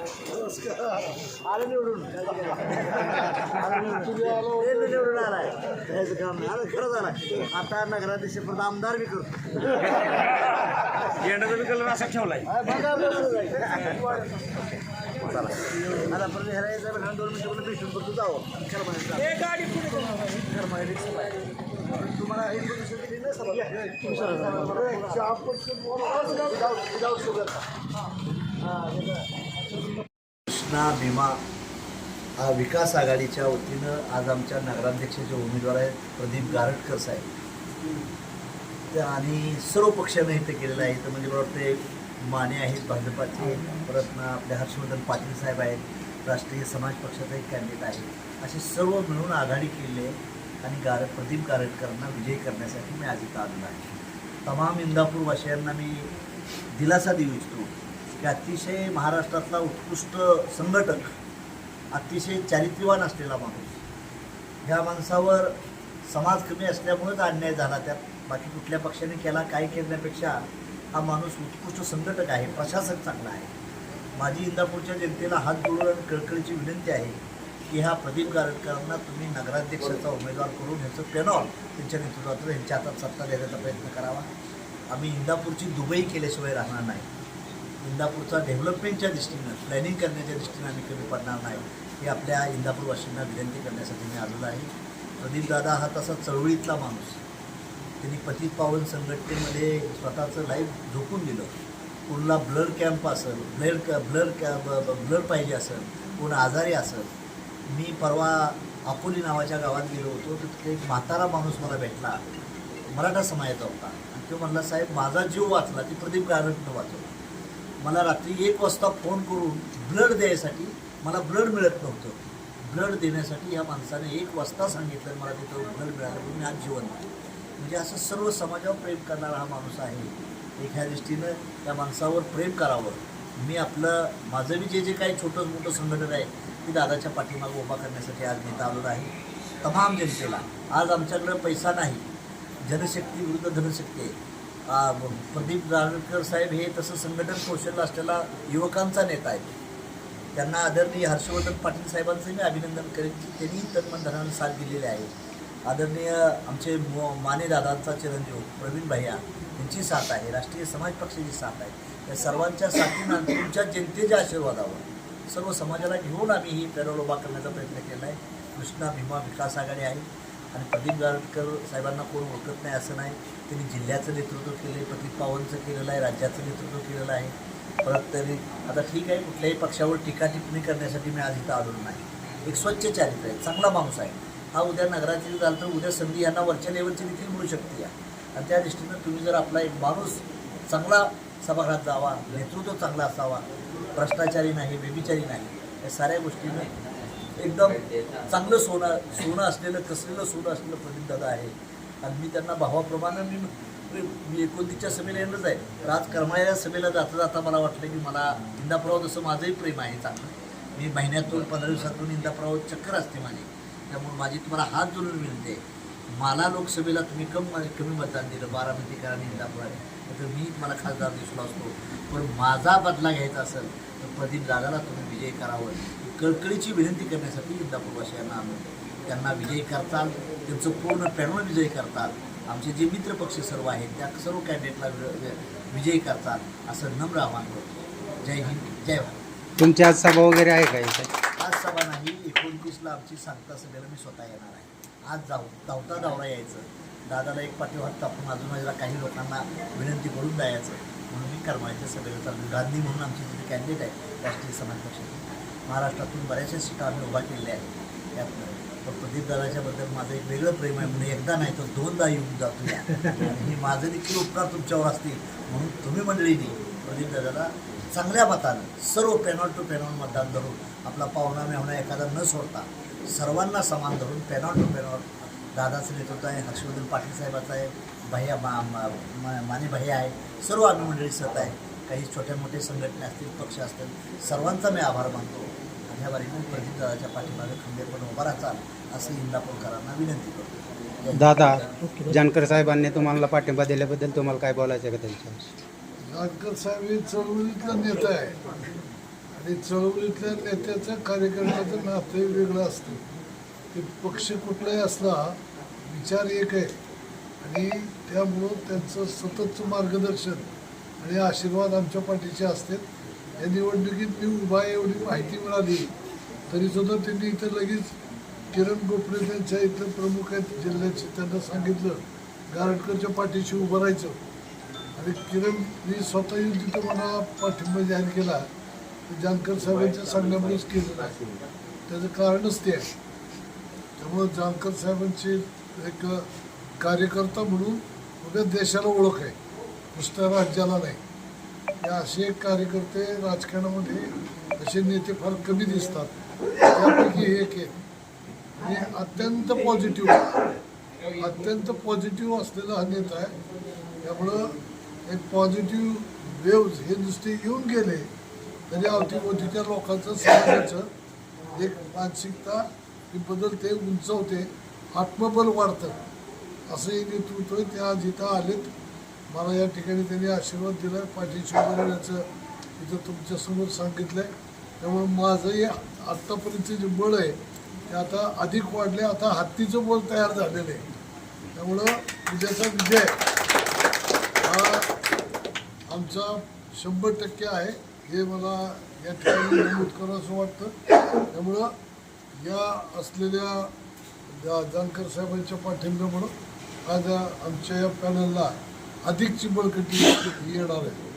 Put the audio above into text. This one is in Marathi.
आलं निवडून निवडून आलाय त्याचं काम नाही. आलं खरं झालं आता नगराध्यक्ष परत आमदार बी करू येणं बी कलर असा ठेवलाय बघा चला आता परत ह्याला यायचं दोन मिनिटं म्हणून भेटून परत जावं करमाळी तुम्हाला इन्फॉर्मेशन दिली ना कृष्णा भीमा हा विकास आघाडीच्या वतीनं आज आमच्या नगराध्यक्षाचे उमेदवार आहेत प्रदीप गारटकर साहेब. त्या आणि सर्व पक्षानं इथे केलेलं आहे. तर म्हणजे मला वाटते माने आहेत भाजपाचे परत ना आपले हर्षवर्धन पाटील साहेब आहेत राष्ट्रीय समाज पक्षाचा एक कॅन्डिडेट आहे. असे सर्व मिळून आघाडी केली आहे आणि गार प्रदीप गारटकरांना विजयी करण्यासाठी मी आज इथं आलेलो आहे. तमाम इंदापूरवासियांना मी दिलासा देऊ इच्छितो. की अतिशय महाराष्ट्रातला उत्कृष्ट संघटक अतिशय चारित्र्यवान असलेला माणूस. ह्या माणसावर समाज कमी असल्यामुळेच अन्याय झाला. त्यात बाकी कुठल्या पक्षाने केला काय करण्यापेक्षा हा माणूस उत्कृष्ट संघटक आहे प्रशासक चांगला आहे. माझी इंदापूरच्या जनतेला हात जोडून आणि कळकळीची विनंती आहे की ह्या प्रदीप गारटकरांना तुम्ही नगराध्यक्षाचा उमेदवार करून ह्याचं पेनॉल त्यांच्या नेतृत्वातून ह्यांच्या हातात सत्ता देण्याचा प्रयत्न करावा. आम्ही इंदापूरची दुबई केल्याशिवाय राहणार नाही. इंदापूरचा डेव्हलपमेंटच्या दृष्टीनं प्लॅनिंग करण्याच्या दृष्टीनं आम्ही कमी पडणार नाही. हे आपल्या इंदापूरवासींना विनंती करण्यासाठी मी आलेलो आहे. प्रदीपदादा हा तसा चळवळीतला माणूस. त्यांनी पतित पावन संघटनेमध्ये स्वतःचं लाईफ झोकून दिलं. कोणाला ब्लड कॅम्प असेल ब्लड ब्लड कॅ ब्लड पाहिजे असेल कोण आजारी असेल. मी परवा अकोली नावाच्या गावात गेलो होतो तिथे एक म्हातारा माणूस मला भेटला. मराठा समाजाचा होता. आणि तो म्हणला साहेब माझा जीव वाचला. ती प्रदीप गारटनं वाचवला. मला रात्री एक वाजता फोन करून ब्लड द्यायसाठी मला ब्लड मिळत नव्हतं. ब्लड देण्यासाठी या माणसाने एक वाजता सांगितलं मला तिथं ब्लड मिळालं म्हणून मी आज जीवन म्हणजे असं सर्व समाजावर प्रेम करणारा हा माणूस आहे. एका दृष्टीनं त्या माणसावर प्रेम करावं. मी आपलं माझं मी जे जे काही छोटं मोठं संघटन आहे ते दादाच्या पाठीमागं उभा करण्यासाठी आज मी आलो आहे. तमाम जनतेला. आज आमच्याकडं पैसा नाही. जनशक्ती विरुद्ध धनशक्ती आहे. प्रदीप जावडेकर साहेब हे तसं संघटन कौशल्य असलेला युवकांचा नेता आहे त्यांना आदरणीय हर्षवर्धन पाटील साहेबांचं मी अभिनंदन करेन की त्यांनी तन्मनधनानं साथ दिलेली आहे. आदरणीय आमचे माने दादांचा चिरंजीव प्रवीण भैया यांची साथ आहे. राष्ट्रीय समाज पक्षाची साथ आहे. या सर्वांच्या साथीनं तुमच्या जनतेच्या आशीर्वादावर सर्व समाजाला घेऊन आम्ही ही पेरोल उभा करण्याचा प्रयत्न केला आहे. कृष्णा भीमा विकास आघाडी आहे. आणि प्रदीप गारडकर साहेबांना कोण ओळखत नाही असं नाही. त्यांनी जिल्ह्याचं नेतृत्व केलं आहे प्रदीप पावनचं केलेलं आहे राज्याचं नेतृत्व केलेलं आहे. परत तरी आता ठीक आहे कुठल्याही पक्षावर टीका टिप्पणी करण्यासाठी मी आज इथं आलेलो नाही. एक स्वच्छ चारित्र आहे चांगला माणूस आहे. हा उद्या नगरातील झाला तर उद्या संधी यांना वरच्या लेवलची देखील मिळू शकते या. आणि त्या दृष्टीनं तुम्ही जर आपला एक माणूस चांगला सभागृहात जावा नेतृत्व चांगला असावा भ्रष्टाचारी नाही बेबिचारी नाही या साऱ्या गोष्टीनं एकदम चांगलं सोनं सोनं असलेलं कसलेलं सोनं असलेलं प्रदीप दादा आहे. आणि मी त्यांना भावाप्रमाणे मी मी एकोणतीसच्या सभेला येणंच आहे. तर आज करमाळ्या सभेला जाता जाता मला वाटलं की मला इंदापुराव जसं माझंही प्रेम आहे चांगलं. मी महिन्यातून पंधरा दिवसातून इंदापुराव चक्कर असते माझी. त्यामुळे माझी तुम्हाला हात जोडून विनंती आहे. मला लोकसभेला तुम्ही कम कमी मतदान दिलं. बारामतीकर आणि इंदापुराने तर मी मला खासदार दिसलो असतो. पण माझा बदला घ्यायचा असेल तर प्रदीप दादाला तुम्ही विजय करावं. कळकळीची विनंती करण्यासाठी इंदापूरवासियांना आम्ही त्यांना विजयी करताल त्यांचं पूर्ण पॅनल विजयी करताल आमचे जे मित्र पक्ष सर्व आहेत त्या सर्व कॅन्डिडेटला विजयी करतात असं नम्र आव्हान करतो. जय हिंद जय भारत. तुमची आज सभा वगैरे आहे का इथे? आज सभा नाही. एकोणतीसला आमची सांगता सभेला मी स्वतः येणार आहे. आज जाऊ धावता धावता यायचं. दादाला एक पाठी वाटतं आपण अजून माझ्या काही लोकांना विनंती करून द्यायचं. म्हणून मी करमाळ्याच्या सभेला चाललो गांधी म्हणून आमची तिथे कॅन्डिडेट आहे राष्ट्रीय समाज पक्षाचे. महाराष्ट्रातून बऱ्याचशा सीटा आम्ही उभा केलेल्या आहेत. त्यातनं पण प्रदीप दादाच्याबद्दल माझं एक वेगळं प्रेम आहे. म्हणून एकदा नाही तर दोनदा येऊन जातो या. आणि हे माझं देखील उपकार तुमच्यावर असतील. म्हणून तुम्ही मंडळीने प्रदीप दादाला चांगल्या मतानं सर्व पॅनॉल टू पॅनॉल मतदान धरून आपला पाहुणा मेहुणा एखादा न सोडता सर्वांना समान धरून पॅनॉल टू पॅनॉल दादाचं नेतृत्व आहे हर्षवर्धन पाटील साहेबाचं आहे भैया मा मा- माने भैया आहे सर्व आम्ही मंडळी सत आहे. काही छोट्या मोठ्या संघटना असतील पक्ष असतील सर्वांचा मी आभार मानतो. आणि ह्या बारीनं प्रदीप दादाच्या पाठीमागे खंबीरपणे उभा राहतात असं इंदापूरकरांना विनंती करतो. दादा जानकर साहेबांनी तुम्हाला पाठिंबा दिल्याबद्दल तुम्हाला काय बोलायचं आहे का त्यांच्यावर? जानकर साहेब हे चळवळीतला नेता आहे. आणि चळवळीतल्या नेत्याचं कार्यकर्त्याचं नातं वेगळं असतं. ते पक्ष कुठलाही असला विचार एक आहे. आणि त्यामुळं त्यांचं सततचं मार्गदर्शन आणि आशीर्वाद आमच्या पाठीचे असतात या निवडणुकीत मी उभा एवढी माहिती मिळाली. तरीसुद्धा त्यांनी इथं लगेच किरण गोपरे त्यांच्या इथं प्रमुख आहेत जिल्ह्याचे. त्यांना सांगितलं गारटकरच्या पाठीशी उभं राहायचं. आणि किरण मी स्वतः येऊन तिथं मला पाठिंबा जाहीर केला. जानकर साहेबांच्या सांगण्यामुळेच केलेलं आहे. त्याचं कारणच ते आहे. त्यामुळं जानकर साहेबांचे एक कार्यकर्ता म्हणून उद्या देशाला ओळख आहे. नुसत्या राज्याला नाही. हे असे एक कार्यकर्ते राजकारणामध्ये असे नेते फार कमी दिसतात. त्यापैकी एक आहे. आणि अत्यंत पॉझिटिव्ह अत्यंत पॉझिटिव्ह असलेला हा नेता आहे. त्यामुळं एक पॉझिटिव्ह वेव्ज हे नुसते येऊन गेले तरी अवतीभोवतीच्या लोकांचं समाजाचं एक मानसिकता ही बदलते उंचवते आत्मबल वाढतं. असं हे नेतृत्व आहे ते आज इथं आलेत मला या ठिकाणी त्यांनी आशीर्वाद दिला पाठीशी उभं राहण्याचं इथं तुमच्यासमोर सांगितलं आहे त्यामुळे माझं हे आत्तापर्यंतचं जे बळ आहे ते आता अधिक वाढले आता हत्तीचं बळ तयार झालेलं आहे. त्यामुळं विजयाचा विजय हा आमचा शंभर टक्के आहे. हे मला या ठिकाणी नमूद करावंसं वाटतं. त्यामुळं या असलेल्या जा- जानकर साहेबांच्या पाठिंब्यामुळं आज आमच्या या पॅनलला अधिकची बळकटी येणार आहे